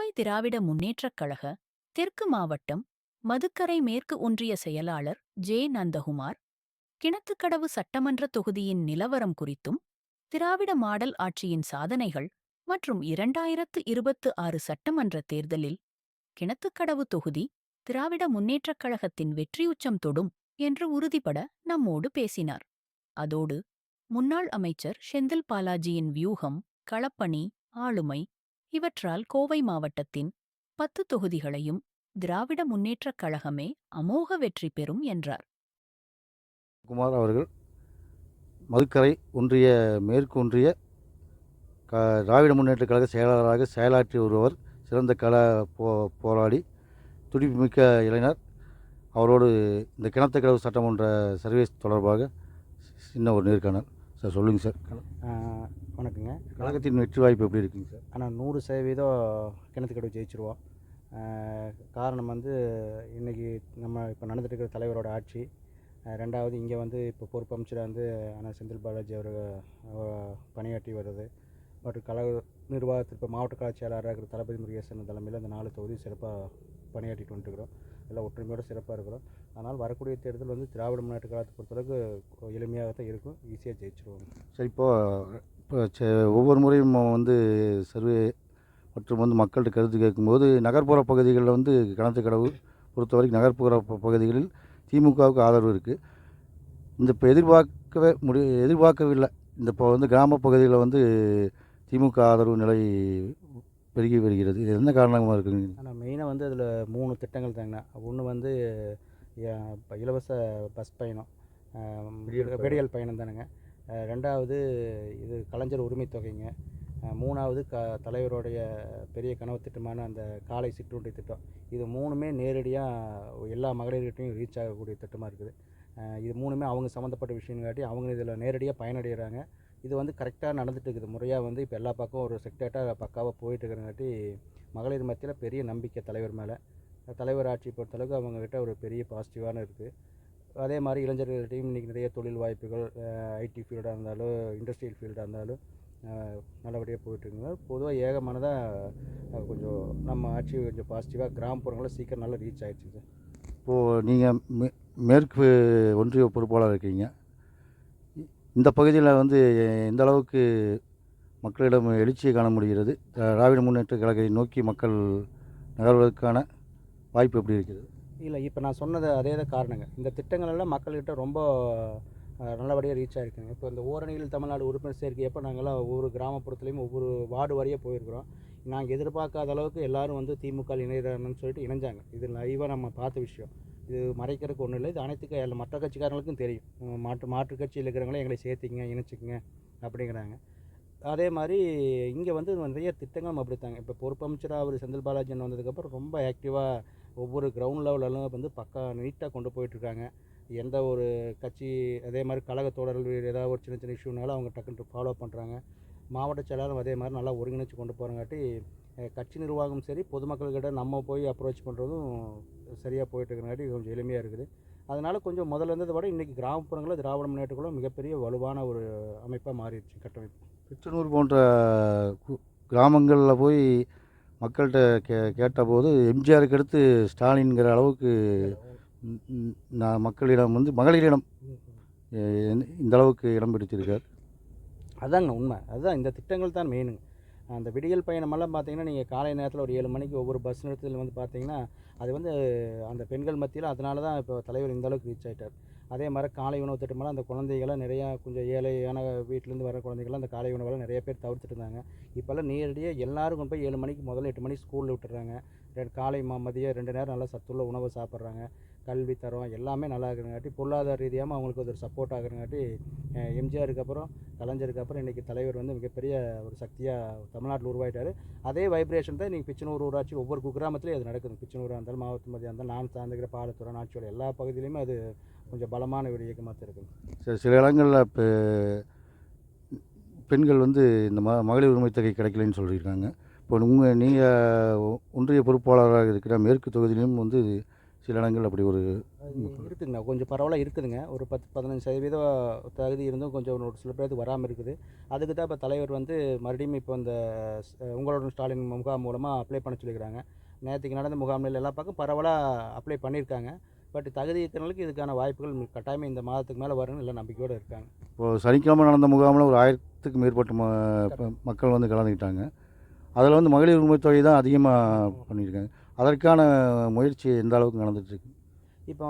புதுவை திராவிட முன்னேற்றக் கழக தெற்கு மாவட்டம் மதுக்கரை மேற்கு ஒன்றிய செயலாளர் ஜே. நந்தகுமார் கிணத்துக்கடவு சட்டமன்ற தொகுதியின் நிலவரம் குறித்தும் திராவிட மாடல் ஆட்சியின் சாதனைகள் மற்றும் இரண்டாயிரத்து இருபத்து ஆறு சட்டமன்ற தேர்தலில் கிணத்துக்கடவு தொகுதி திராவிட முன்னேற்றக் கழகத்தின் வெற்றியுச்சம் தொடும் என்று உறுதிபட நம்மோடு பேசினார். அதோடு முன்னாள் அமைச்சர் செந்தில் பாலாஜியின் வியூகம் களப்பணி ஆளுமை இவற்றால் கோவை மாவட்டத்தின் பத்து தொகுதிகளையும் திராவிட முன்னேற்றக் கழகமே அமோக வெற்றி பெறும் என்றார். குமார் அவர்கள் மதுக்கரை ஒன்றிய மேற்கு ஒன்றிய க திராவிட முன்னேற்ற கழக செயலாளராக செயலாற்றி வருபவர் சிறந்த கல போ போராடி துடிப்புமிக்க இளைஞர். அவரோடு இந்த கிணத்துக்கடவு சட்டமன்ற சர்வீஸ் தொடர்பாக சின்ன ஒரு நேர்காணல். சார் சொல்லுங்கள் சார். வணக்கங்க. கழகத்தின் வெற்றி வாய்ப்பு எப்படி இருக்குங்க சார்? ஆனால் நூறு சதவீதம் கிணத்துக்கடவு ஜெயிச்சிருவோம். காரணம் வந்து இன்றைக்கி நம்ம இப்போ நடந்துட்டு இருக்கிற தலைவரோட ஆட்சி. ரெண்டாவது இங்கே வந்து இப்போ பொறுப்பு அமைச்சராக வந்து அண்ணா செந்தில் பாலாஜி அவர் பணியாற்றி வருது. மற்றும் கழக நிர்வாகத்தில் இப்போ மாவட்ட செயலாளராக இருக்கிற தளபதி முருகேசன் தலைமையில் இந்த நாலு தொகுதி சிறப்பாக பணியாற்றிட்டு வந்துட்டுருக்குறோம் எல்லாம் ஒற்றுமையோடு சிறப்பாக இருக்கிறோம் அதனால் வரக்கூடிய தேர்தல் வந்து திராவிட முன்னேற்ற காலத்தை பொறுத்தளவுக்கு எளிமையாக தான் இருக்கும். ஈஸியாக ஜெயிச்சிருவாங்க. சரி இப்போது இப்போ ஒவ்வொரு முறையும் வந்து சர்வே மற்றும் வந்து மக்கள்கிட்ட கருத்து கேட்கும்போது நகர்ப்புற பகுதிகளில் வந்து கிணத்துக்கடவு பொறுத்த வரைக்கும் நகர்ப்புற பகுதிகளில் திமுகவுக்கு ஆதரவு இருக்குது இந்த இப்போ எதிர்பார்க்கவே முடி எதிர்பார்க்கவில்லை. இந்த இப்போ வந்து கிராம பகுதிகளில் வந்து திமுக ஆதரவு நிலை பெருகி வருகிறது. இது என்ன காரணமாக இருக்குங்க? ஆனால் மெயினாக வந்து அதில் மூணு திட்டங்கள் தாங்கண்ணா ஒன்று வந்து இலவச பஸ் பயணம். விடியல் பயணம். தானுங்க. ரெண்டாவது இது கலைஞர் உரிமை தொகைங்க. ஆஹ் மூணாவது க தலைவருடைய பெரிய கனவு திட்டமான அந்த காலை சிற்றுண்டி திட்டம். இது மூணுமே நேரடியாக எல்லா மகளிர்கிட்டையும் ரீச் ஆகக்கூடிய திட்டமாக இருக்குது. இது மூணுமே அவங்க சம்மந்தப்பட்ட விஷயங்காட்டி அவங்க இதில் நேரடியாக பயனடைகிறாங்க. இது வந்து கரெக்டாக நடந்துட்டு இருக்குது முறையாக வந்து இப்போ எல்லா பக்கம் ஒரு செக்டேட்டாக பக்காவாக போயிட்டு இருக்கிறங்காட்டி மகளிர் மத்தியில் பெரிய நம்பிக்கை தலைவர் மேலே. தலைவர் ஆட்சி பொறுத்தளவுக்கு அவங்கக்கிட்ட ஒரு பெரிய பாசிட்டிவான இருக்குது அதே மாதிரி இளைஞர்கள்ட்டையும் இன்றைக்கி நிறைய தொழில் வாய்ப்புகள் ஐடி ஃபீல்டாக இருந்தாலும் இண்டஸ்ட்ரியல் ஃபீல்டாக இருந்தாலும் நல்லபடியாக போயிட்டுருக்குங்க பொதுவாக ஏகமானதாக கொஞ்சம் நம்ம ஆட்சி கொஞ்சம் பாசிட்டிவாக கிராமப்புறங்களில் சீக்கிரம் நல்லா ரீச் ஆயிடுச்சு சார் இப்போது நீங்கள் மே மேற்கு ஒன்றிய பொறுப்பாளர் இருக்கீங்க. இந்த பகுதியில் வந்து எந்த அளவுக்கு மக்களிடம் எழுச்சியை காண முடிகிறது? திராவிட முன்னேற்ற கழகத்தை நோக்கி மக்கள் நகர்வதற்கான வாய்ப்பு எப்படி இருக்குது? இல்லை இப்போ நான் சொன்னது அதே தான் காரணங்க. இந்த திட்டங்கள் எல்லாம் மக்கள்கிட்ட ரொம்ப நல்லபடியாக ரீச் ஆகிருக்குங்க இப்போ இந்த ஓரணியில் தமிழ்நாடு உறுப்பினர் சேர்க்கையப்போ நாங்கள்லாம் ஒவ்வொரு கிராமப்புறத்துலேயும் ஒவ்வொரு வார்டு வாரியாக போயிருக்கிறோம். நாங்கள் எதிர்பார்க்காத அளவுக்கு எல்லோரும் வந்து திமுக இணையிறாங்கன்னு சொல்லிட்டு இணைஞ்சாங்க. இது லைவாக நம்ம பார்த்த விஷயம். இது மறைக்கிறதுக்கு ஒன்றும் இல்லை. இது அனைத்து எல்லா மற்ற கட்சிக்காரங்களுக்கும் தெரியும். மாற்று மாற்று கட்சியில் இருக்கிறவங்களே எங்களை சேர்த்திங்க இணைச்சிக்கங்க அப்படிங்கிறாங்க. அதே மாதிரி இங்கே வந்து நிறைய திட்டங்களும் அப்படித்தாங்க. இப்போ பொறுப்பு அமைச்சராக அவர் செந்தில் பாலாஜின் வந்ததுக்கப்புறம் ரொம்ப ஆக்டிவாக ஒவ்வொரு கிரவுண்ட் லெவலெல்லாம் வந்து பக்கா நீட்டாக கொண்டு போயிட்டுருக்காங்க எந்த ஒரு கட்சி அதே மாதிரி கழக தொடர்கள் ஏதாவது ஒரு சின்ன சின்ன இஷ்யூனாலும் அவங்க டக்குன்னு ஃபாலோ பண்ணுறாங்க மாவட்ட செயலாளரும் அதே மாதிரி நல்லா ஒருங்கிணைச்சு கொண்டு போகிறங்காட்டி கட்சி நிர்வாகம் சரி பொதுமக்கள்கிட்ட நம்ம போய் அப்ரோச் பண்ணுறதும் சரியாக போயிட்டு இருக்கிறங்காட்டி கொஞ்சம் எளிமையாக இருக்குது. அதனால் கொஞ்சம் முதல்ல இருந்ததை விட இன்றைக்கி கிராமப்புறங்களில் திராவிட முன்னேற்றக்குள்ள மிகப்பெரிய வலுவான ஒரு அமைப்பாக மாறிடுச்சு கட்டமைப்பு. பிச்சனூர் போன்ற கு- கிராமங்களில் போய் மக்கள்கிட்ட கே கேட்டபோது எம்ஜிஆருக்கு அடுத்து ஸ்டாலின்கிற அளவுக்கு நான் மக்களிடம் வந்து மகளிரிடம் இந்த அளவுக்கு இடம் பிடித்திருக்கார் அதாங்க உண்மை. அதுதான் இந்த திட்டங்கள் தான் மெயினுங்க அந்த விடியல் பயணமெல்லாம் பார்த்தீங்கன்னா நீங்கள் காலை நேரத்தில் ஒரு ஏழு மணிக்கு ஒவ்வொரு பஸ் நிறுத்தத்தில் வந்து பார்த்தீங்கன்னா அது வந்து அந்த பெண்கள் மத்தியில் அதனால தான் இப்போ தலைவர் இந்த அளவுக்கு ரீச் ஆகிட்டார் அதே மாதிரி காலை உணவு திட்டமெல்லாம் அந்த குழந்தைகள்லாம் நிறையா கொஞ்சம் ஏழையான வீட்டிலேருந்து வர குழந்தைகள்லாம் அந்த காலை உணவெல்லாம் நிறைய பேர் தவிர்த்துட்டு இருந்தாங்க. இப்போல்லாம் நேரடியாக எல்லாரும் கொண்டு போய் ஏழு மணிக்கு முதல்ல எட்டு மணிக்கு ஸ்கூலில் விட்டுறாங்க. ரெண்டு காலை ம மதியம் ரெண்டு நேரம் நல்லா சத்துள்ள உணவு சாப்பிட்றாங்க. கல்வி தரம் எல்லாமே நல்லா இருக்கிறங்காட்டி பொருளாதார ரீதியாகவும் அவங்களுக்கு ஒரு சப்போர்ட் ஆகுறங்காட்டி எம்ஜிஆருக்கு அப்புறம் கலைஞருக்கு அப்புறம் இன்றைக்கி தலைவர் வந்து மிகப்பெரிய ஒரு சக்தியாக தமிழ்நாட்டில் உருவாயிட்டார். அதே வைப்ரேஷன் தான் இன்றைக்கி பிச்சனூர் ஊராட்சி ஒவ்வொரு குக்கிராமத்துலேயும் அது நடக்குது. பிச்சனூராக இருந்தாலும் மாவட்டம் மதியாக இருந்தாலும் நான் சார்ந்துக்கிற பாலத்துறை நாட்சியோட எல்லா பகுதியிலையுமே அது கொஞ்சம் பலமான ஒரு இயக்கமாக தான் இருக்குது. சில சில இடங்களில் இப்போ பெண்கள் வந்து இந்த ம மகளிர் உரிமை தொகை கிடைக்கலன்னு சொல்லியிருக்காங்க. இப்போ உங்கள் நீங்கள் ஒன்றிய பொறுப்பாளராக இருக்கிற மேற்கு தொகுதியிலும் வந்து சில இடங்கள் அப்படி ஒரு அது இருக்குதுங்க. கொஞ்சம் பரவாயில்ல இருக்குதுங்க. ஒரு பத்து பதினஞ்சு சதவீதம் தகுதி இருந்தும் கொஞ்சம் ஒரு சில பேருக்கு வராமல் இருக்குது. அதுக்கு தான் இப்போ தலைவர் வந்து மறுபடியும் இப்போ இந்த உங்களோட ஸ்டாலின் முகாம் மூலமாக அப்ளை பண்ண சொல்லியிருக்கிறாங்க நேற்றுக்கு நடந்த முகாமில் எல்லா பக்கம் பரவலாக அப்ளை பண்ணியிருக்காங்க பட் தகுதி இருக்கிறவங்களுக்கு இதுக்கான வாய்ப்புகள் கட்டாயமாக இந்த மாதத்துக்கு மேலே வரும்னு எல்லாம் நம்பிக்கையோடு இருக்காங்க. இப்போது சனிக்கிழமை நடந்த முகாமில் ஒரு ஆயிரத்துக்கு மேற்பட்ட மக்கள் வந்து கலந்துக்கிட்டாங்க. அதில் வந்து மகளிர் உரிமை தொகை தான் அதிகமாக பண்ணியிருக்காங்க அதற்கான முயற்சி எந்த அளவுக்கு நடந்துகிட்ருக்கு இப்போ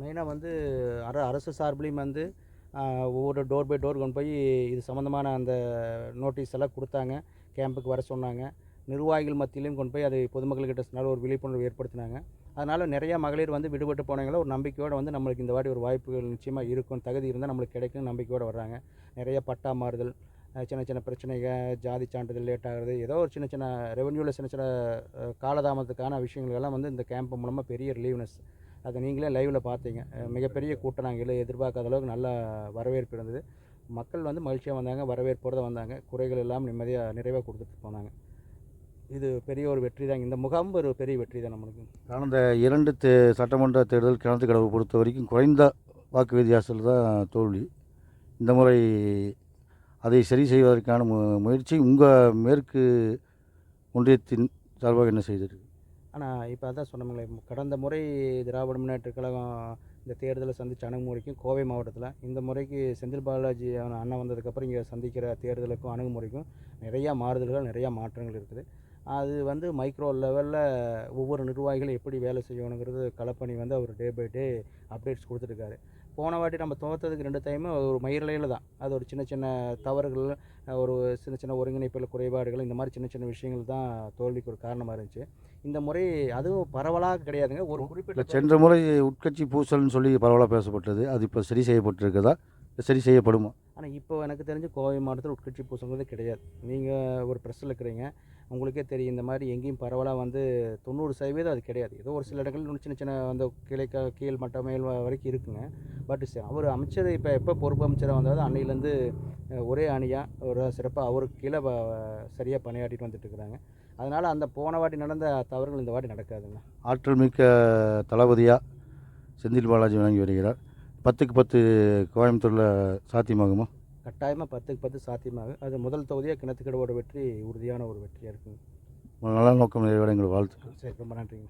மெயினாக வந்து அர அரசு சார்பிலையும் வந்து ஒவ்வொரு டோர் பை டோர் கொண்டு போய் இது சம்மந்தமான அந்த நோட்டீஸ் எல்லாம் கொடுத்தாங்க. கேம்புக்கு வர சொன்னாங்க. நிர்வாகிகள் மத்தியிலையும் கொண்டு போய் அதை பொதுமக்கள்கிட்ட சொன்னாலும் ஒரு விழிப்புணர்வு ஏற்படுத்தினாங்க. அதனால் நிறையா மகளிர் வந்து விடுபட்டு போனவங்கள ஒரு நம்பிக்கையோடு வந்து நம்மளுக்கு இந்த வாட்டி ஒரு வாய்ப்புகள் நிச்சயமாக இருக்கும். தகுதி இருந்தால் நம்மளுக்கு கிடைக்கும் நம்பிக்கையோடு வர்றாங்க. நிறைய பட்டா மாறுதல் சின்ன சின்ன பிரச்சனைகள் ஜாதி சான்றிதழ் லேட் ஆகிறது ஏதோ ஒரு சின்ன சின்ன ரெவென்யூவில் சின்ன சின்ன காலதாமதத்துக்கான விஷயங்கள் வந்து இந்த கேம்ப் மூலமாக பெரிய ரிலீவ்னஸ் அதை நீங்களே லைவில் பார்த்தீங்க. மிகப்பெரிய கூட்டம் நாங்கள் எதிர்பார்க்காத அளவுக்கு நல்ல வரவேற்பு இருந்தது. மக்கள் வந்து மகிழ்ச்சியாக வந்தாங்க வரவேற்போடு வந்தாங்க. குறைகள் எல்லாம் நிம்மதியாக நிறைவாக கொடுத்துட்டு போனாங்க. இது பெரிய ஒரு வெற்றி தான். இந்த முகாம் ஒரு பெரிய வெற்றி தான் நம்மளுக்கு. கடந்த இரண்டு தே சட்டமன்ற தேர்தல் கிணத்து கடவு பொறுத்த வரைக்கும் குறைந்த வாக்கு வித்தியாசத்தில் தான் தோல்வி. இந்த முறை அதை சரி செய்வதற்கான மு முயற்சி உங்கள் மேற்கு ஒன்றியத்தின் சார்பாக என்ன செய்திருக்கு ஆனால் இப்போ அதான் சொன்னோம்ல கடந்த முறை திராவிட முன்னேற்ற கழகம் இந்த தேர்தலை சந்தித்த அணுகுமுறைக்கும் கோவை மாவட்டத்தில் இந்த முறைக்கு செந்தில் பாலாஜி அவன் அண்ணன் வந்ததுக்கப்புறம் இங்கே சந்திக்கிற தேர்தலுக்கும் அணுகுமுறைக்கும் நிறையா மாறுதல்கள் நிறையா மாற்றங்கள் இருக்குது. அது வந்து மைக்ரோ லெவலில் ஒவ்வொரு நிர்வாகிகளும் எப்படி வேலை செய்யணுங்கிறது கலப்பணி வந்து அவர் டே பை டே அப்டேட்ஸ் கொடுத்துருக்காரு போன வாட்டி நம்ம தோற்றதுக்கு ரெண்டு டைமும் ஒரு மயிரிழையில் தான். அது ஒரு சின்ன சின்ன தவறுகள் ஒரு சின்ன சின்ன ஒருங்கிணைப்பில் குறைபாடுகள் இந்த மாதிரி சின்ன சின்ன விஷயங்கள் தான் தோல்விக்கு ஒரு காரணமாக இருந்துச்சு. இந்த முறை அதுவும் பரவலாக கிடையாதுங்க. ஒரு குறிப்பிட்ட சென்ற முறை உட்கட்சி பூசல்னு சொல்லி பரவலாக பேசப்பட்டது. அது இப்போ சரி செய்யப்பட்டிருக்குதா? சரி செய்யப்படுமா? ஆனால் இப்போ எனக்கு தெரிஞ்சு கோவை மாவட்டத்தில் உட்கட்சி பூசங்கிறதே கிடையாது. நீங்கள் ஒரு ப்ரெஸ்ஸில் இருக்கிறீங்க. உங்களுக்கே தெரியும் இந்த மாதிரி எங்கேயும் பரவலாக வந்து தொண்ணூறு சதவீதம் அது கிடையாது. ஏதோ ஒரு சில இடங்கள் இன்னும் சின்ன சின்ன அந்த கிளை கீழ் மட்ட மேல் வரைக்கும் இருக்குங்க. பட் அவர் அமைச்சர் இப்போ எப்போ பொறுப்பு அமைச்சராக வந்தாலும் அன்னையிலேருந்து ஒரே அணியாக ஒரு சிறப்பாக அவருக்கு கீழே சரியாக பணியாற்றிட்டு வந்துட்டு இருக்கிறாங்க. அதனால் அந்த போன வாட்டி நடந்த தவறுகள் இந்த வாட்டி நடக்காதுங்க. ஆற்றல் மிக்க தளபதியாக செந்தில் பாலாஜி வழங்கி வருகிறார். பத்துக்கு பத்து கோயம்புத்தூரில் சாத்தியமாகுமா? கட்டாயமாக பத்துக்கு பத்து சாத்தியமாகும். அது முதல் தொகுதியாக கிணத்துக்கடவோட வெற்றி உறுதியான ஒரு வெற்றியாக இருக்குங்க. நல்ல நோக்கம் நிறைவேற எங்கள் வாழ்த்துக்கள். சரி ரொம்ப நன்றிங்க.